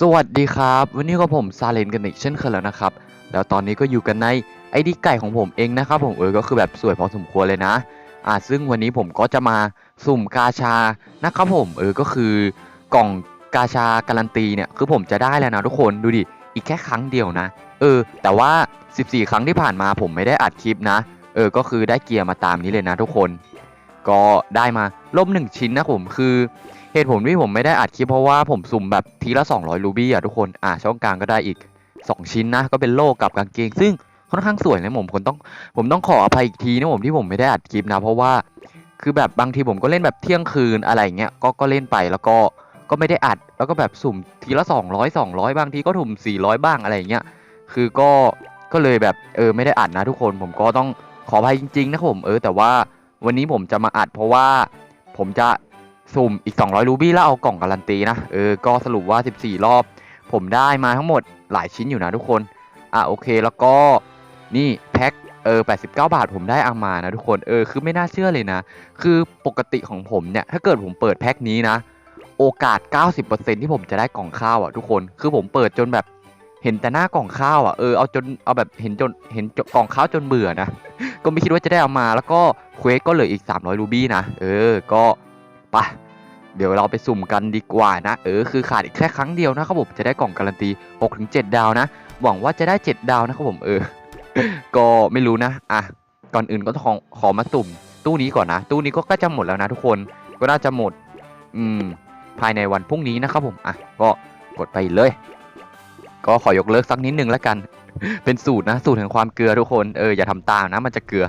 สวัสดีครับ วันนี้ก็ผมซาเลนกันอีกเช่นเคยแล้วนะครับ แล้วตอนนี้ก็อยู่กันในไอดีไก่ของผมเองนะครับผมเออก็คือแบบสวยพอสมควรเลยนะ อ่าซึ่งวันนี้ผมก็จะมาสุ่มกาชานะครับผมเออก็คือกล่องกาชาการันตีเนี่ยคือผมจะได้แล้วนะทุกคนดูดิอีกแค่ครั้งเดียวนะ เออ แต่ว่า 14 ครั้งที่ผ่านมาผมไม่ได้อัดคลิปนะ เออก็คือได้เกียร์มาตามนี้เลยนะทุกคน ก็ได้มาล่มหนึ่งชิ้นนะผมคือ เหตุผลที่ผมไม่ได้อัดคลิปเพราะว่าผมสุ่มแบบทีละ 200 รูบี้อะทุกคน อะช่องกลางก็ได้อีก 2 ชิ้นนะ ก็เป็นโล่กับกางเกง ซึ่งค่อนข้างสวยนะผมผมต้องผมต้องขออภัยอีกทีนะผมที่ผมไม่ได้อัดคลิปนะ เพราะว่าคือแบบบางทีผมก็เล่นแบบเที่ยงคืนอะไรเงี้ยก็ก็เล่นไปแล้วก็ก็ไม่ได้อัด แล้วก็แบบสุ่มทีละ 200 200 บางทีก็ถุ่ม 400 บ้างอะไรเงี้ยคือก็ก็เลยแบบเออไม่ได้อัดนะทุกคนผมก็ต้องขออภัยจริงๆนะครับผมเออแต่ว่าวันนี้ผมจะมาอัดเพราะว่าผมจะ สุ่มอีก 200 รูบี้แล้วเอากล่องการันตีนะเออก็สรุปว่า 14 รอบ ผมได้มาทั้งหมดหลายชิ้นอยู่นะทุกคนอะโอเคแล้วก็นี่แพ็คเออ89 บาทผมได้เอามานะทุกคนเออคือไม่น่าเชื่อเลยนะ คือปกติของผมเนี่ยถ้าเกิดผมเปิดแพ็คนี้นะ โอกาส 90%ที่ผมจะได้กล่องข้าวอะทุกคนคือผมเปิดจนแบบเห็นแต่หน้ากล่องข้าวอะเออเอาจนเอาแบบเห็นจนเห็นกล่องข้าวจนเบื่อนะ ก็ไม่คิดว่าจะได้เอามาแล้วก็เควสก็เหลืออีก 300 รูบี้นะ เออก็ไป เดี๋ยวเราไปสุ่มกันดีกว่านะ เออคือขาดอีกแค่ครั้งเดียวนะครับผมจะได้กล่องการันตี 6-7 ดาวนะ หวังว่าจะได้ 7 ดาวนะครับผมเออ ก็ไม่รู้นะ อะ ก่อนอื่นก็ต้องขอมาสุ่ม ตู้นี้ก่อนนะ ตู้นี้ก็ใกล้จะหมดแล้วนะทุกคน ก็น่าจะหมด อืม ภายในวันพรุ่งนี้นะครับผม อะ ก็กดไปเลย ก็ขอยกเลิกสักนิดนึงแล้วกัน เป็นสูตรนะ สูตรแห่งความเกลือทุกคน เอออย่าทำตามนะ มันจะเกลือ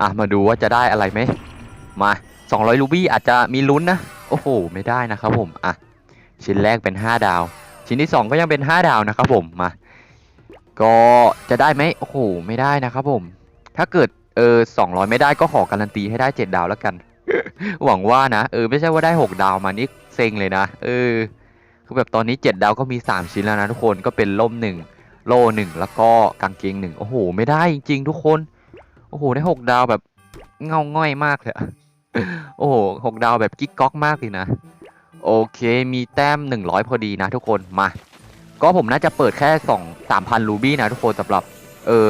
อะ มาดูว่าจะได้อะไรไหม มา 200 รูบี้อาจจะมีลุ้นนะ โอ้โห ไม่ได้นะครับผม อะ ชิ้นแรกเป็น 5 ดาว ชิ้นที่ 2 ก็ยังเป็น 5 ดาวนะครับผมมาก็จะได้ไหมโอ้โห ไม่ได้นะครับผม ถ้าเกิดเออ200ไม่ได้ก็ขอการันตีให้ได้7ดาวแล้วกัน หวังว่านะ เออ ไม่ใช่ว่าได้6ดาวมานี่เซ็งเลยนะ เออ คือแบบตอนนี้7ดาวก็มี3ชิ้นแล้วนะทุกคน ก็เป็นล่ม1โล่1แล้วก็กางเกง1โอ้โห ไม่ได้จริงๆทุกคน โอ้โห ได้6ดาวแบบเงาง่อยมากเลยอะ โอ้โหหกดาวแบบกิ๊กก๊อกมากเลยนะ โอเคมีแต้ม 100 พอดีนะทุกคนมา ก็ผมน่าจะเปิดแค่ 2 3,000 รูบี้นะทุกคนสำหรับ เออ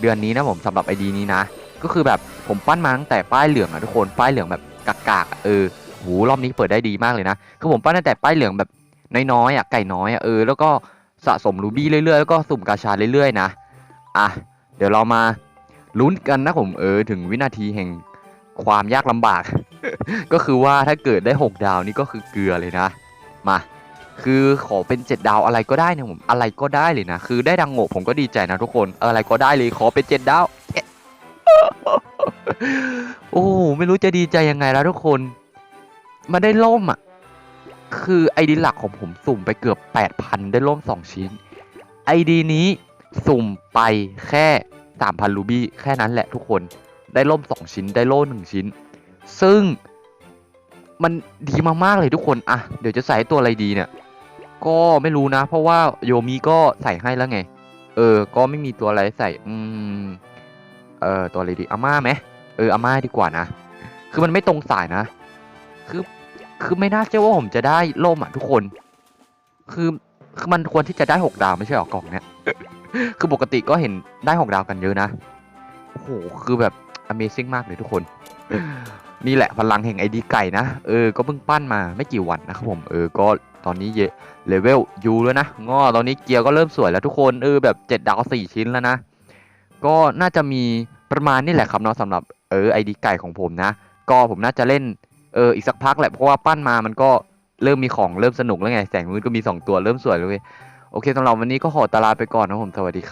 เดือนนี้นะผมสำหรับไอดีนี้นะ ก็คือแบบผมปั้นมาตั้งแต่ป้ายเหลืองอะทุกคนป้ายเหลืองแบบกากๆอะเออโหรอบนี้เปิดได้ดีมากเลยนะ คือผมปั้นตั้งแต่ป้ายเหลืองแบบน้อยๆอะไก่น้อยอะเออแล้วก็สะสมรูบี้เรื่อยๆแล้วก็สุ่มกาชาเรื่อยๆนะ อะ เดี๋ยวเรามาลุ้นกันนะผมเออ ถึงวินาทีแห่ง ความยากลำบาก ก็คือว่าถ้าเกิดได้ 6 ดาวนี่ก็คือเกลือเลยนะ มา คือขอเป็น 7 ดาวอะไรก็ได้นะผมอะไรก็ได้เลยนะ คือได้ดังโง่ผมก็ดีใจนะทุกคนอะไรก็ได้เลยขอเป็น 7 ดาวโอ้โหไม่รู้จะดีใจยังไงแล้วทุกคนมาได้ล่มอะ คือไอดีหลักของผมสุ่มไปเกือบ 8,000 ได้ล่ม 2 ชิ้น ไอดีนี้สุ่มไปแค่ 3,000 รูบี้แค่นั้นแหละทุกคน ได้ล่ม 2 ชิ้นได้โล่1ชิ้น ซึ่งมันดีมากๆเลยทุกคนอะเดี๋ยวจะใส่ตัวอะไรดีเนี่ย ก็ไม่รู้นะ เพราะว่าโยมีก็ใส่ให้แล้วไง เออ ก็ไม่มีตัวอะไรใส่ อืม เออตัวอะไรดีอาม่าไหมเอออาม่าดีกว่านะ คือมันไม่ตรงสายนะ คือคือไม่น่าเชื่อว่าผมจะได้ล่มอะทุกคน คือคือมันควรที่จะได้หกดาวไม่ใช่หรอกล่องเนี้ย คือปกติก็เห็นได้หกดาวกันเยอะนะ โอ้โห คือแบบ Amazing มากเลยทุกคน นี่แหละพลังแห่งไอดีไก่นะ เออ ก็เพิ่งปั้นมาไม่กี่วันนะครับผม เออ ก็ตอนนี้เยเลเวลยูแล้วนะ งอ ตอนนี้เกียร์ก็เริ่มสวยแล้วทุกคน เออ แบบ 7 ดาว 4 ชิ้นแล้วนะ ก็น่าจะมีประมาณนี่แหละครับเนาะสำหรับ เออ ไอดีไก่ของผมนะ ก็ผมน่าจะเล่น เออ อีกสักพักแหละ เพราะว่าปั้นมามันก็เริ่มมีของเริ่มสนุกแล้วไง แสงมืดก็มี 2 ตัวเริ่มสวยเลยเว้ย โอเคสำหรับวันนี้ก็ขอตวลาไปก่อนนะผม สวัสดีครับ